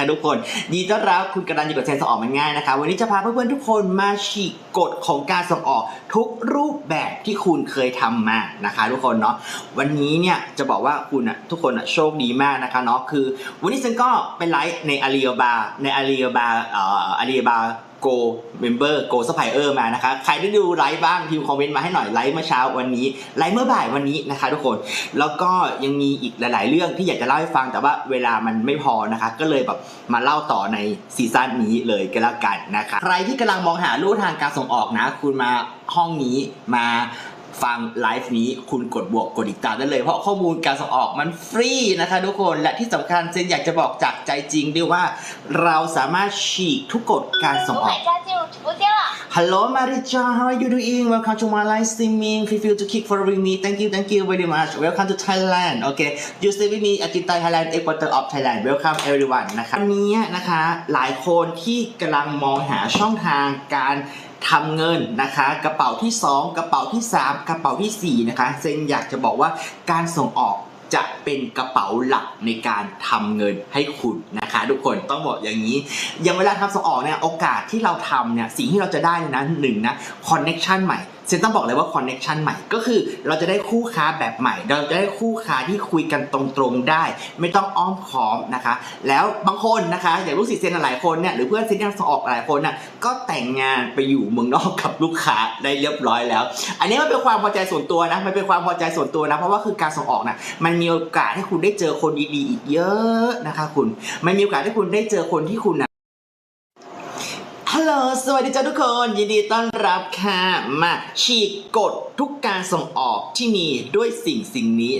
นะคะทุกคนดีต้อนรับคุณกระดานอยู่กับเซนส่งออกมันง่ายนะคะ วันนี้จะพาเพื่อนๆทุกคนมาฉีกกฎของการส่งออกทุกรูปแบบที่คุณเคยทำมานะคะ ทุกคนเนาะวันนี้เนี่ยจะบอกว่าคุณอะทุกคนอะโชคดีมากนะคะเนาะคือ วันนี้ฉันก็เป็นไลฟ์ในอาลีบาในอาลีบาเอ่ออาลีบา Go Member Go Supplier มานะคะใครได้ดูไลฟ์บ้างพิมพ์คอมเมนต์มาให้หน่อยไลฟ์เมื่อเช้าวันนี้ไลฟ์เมื่อบ่ายวันนี้นะคะทุกคนแล้วก็ยังมีอีกหลาย ๆ เรื่องที่อยากจะเล่าให้ฟังแต่ว่าเวลามันไม่พอนะคะ ก็เลยแบบมาเล่าต่อในซีซั่นนี้เลยก็แล้วกันนะคะใครที่กำลังมองหาลู่ทางการส่งออกนะ คุณมาห้องนี้มา ฟังไลฟ์นี้คุณกดบวกกดอิกตามได้เลย เพราะข้อมูลการส่งออกมันฟรีนะคะทุกคนและที่สำคัญเซนอยากจะบอกจากใจจริงด้วยว่า เราสามารถฉีกทุกกฎการส่งออก Hello Marija how are you doing Welcome to my live streaming Feel free to keep following me Thank you thank you very much Welcome to Thailand Okay you stay with me at the Thailand Equator of Thailand Welcome everyone นะคะวันนี้นะคะ หลายคนที่กำลังมองหาช่องทางการทำเงินนะคะ กระเป๋าที่ 2 กระเป๋าที่ 3 กระเป๋าที่4นะคะเซนอยากจะบอกว่าการส่งออก จะเป็นกระเป๋าหลักในการทำเงินให้คุณนะคะ ทุกคนต้องบอกอย่างนี้ อย่างเวลาทำส่งออกเนี่ยโอกาสที่เราทำเนี่ยสิ่งที่เราจะได้นะหนึ่งนะคอนเน็ชันใหม่ เซนต้องบอกเลยว่าคอนเน็ชันใหม่ก็คือเราจะได้คู่ค้าแบบใหม่ เราจะได้คู่ค้าที่คุยกันตรงๆได้ ไม่ต้องอ้อมค้อมนะคะ แล้วบางคนนะคะอย่างลูกศิษย์เซนหลายคนเนี่ยหรือเพื่อนเซนที่ส่งออกหลายคนน่ะก็แต่งงานไปอยู่เมืองนอกกับลูกค้าได้เรียบร้อยแล้ว อันนี้มันเป็นความพอใจส่วนตัวนะมันเป็นความพอใจส่วนตัวนะเพราะว่าคือการส่งออกนะมันมีโอกาสให้คุณได้เจอคนดีๆอีกเยอะนะคะ คุณมันมีโอกาสให้คุณได้เจอคนที่คุณนะ ฮัลโหล สวัสดีจ้าทุกคน ยินดีต้อนรับค่ะ มาฉีกกฎทุกการส่งออกที่มีด้วยสิ่งสิ่งนี้